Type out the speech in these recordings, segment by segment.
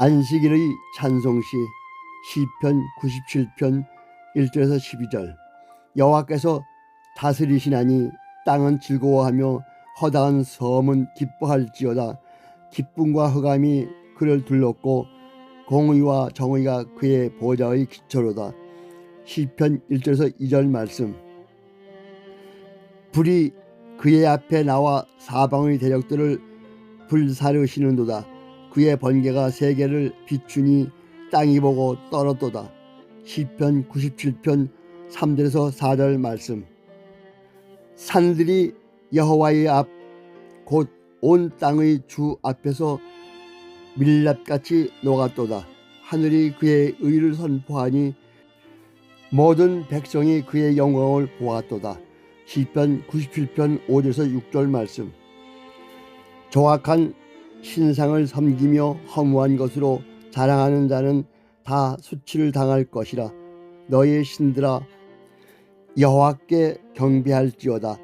안식일의 찬송시 시편 97편 1절에서 12절. 여호와께서 다스리시나니 땅은 즐거워하며 허다한 섬은 기뻐할지어다. 기쁨과 흑암이 그를 둘렀고 공의와 정의가 그의 보좌의 기초로다. 시편 1절에서 2절 말씀. 불이 그의 앞에 나와 사방의 대적들을 불사르시는도다 그의 번개가 세계를 비추니 땅이 보고 떨었도다. 시편 97편 3절에서 4절 말씀. 산들이 여호와의 앞 곧 온 땅의 주 앞에서 밀랍같이 녹았도다. 하늘이 그의 의를 선포하니 모든 백성이 그의 영광을 보았도다. 시편 97편 5절에서 6절 말씀. 조악한 신상을 섬기며 허무한 것으로 자랑하는 자는 다 수치를 당할 것이라. 너의 신들아 여호와께 경배할지어다.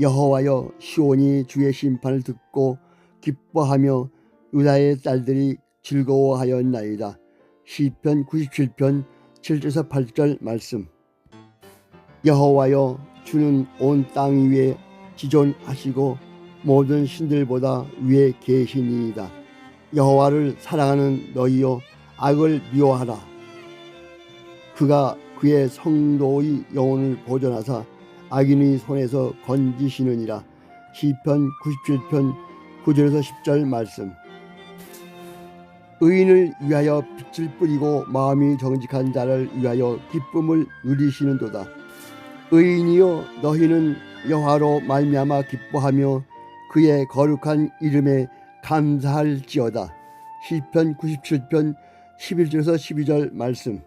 여호와여 시온이 주의 심판을 듣고 기뻐하며 유다의 딸들이 즐거워하였나이다. 시편 97편 7절에서 8절 말씀. 여호와여 주는 온 땅 위에 지존하시고 모든 신들보다 위에 계시니이다. 여호와를 사랑하는 너희여 악을 미워하라. 그가 그의 성도의 영혼을 보존하사 악인의 손에서 건지시느니라. 시편 97편 9절에서 10절 말씀. 의인을 위하여 빛을 뿌리고 마음이 정직한 자를 위하여 기쁨을 누리시는도다. 의인이여 너희는 여호와로 말미암아 기뻐하며 그의 거룩한 이름에 감사할지어다. 시편 97편 11절에서 12절 말씀.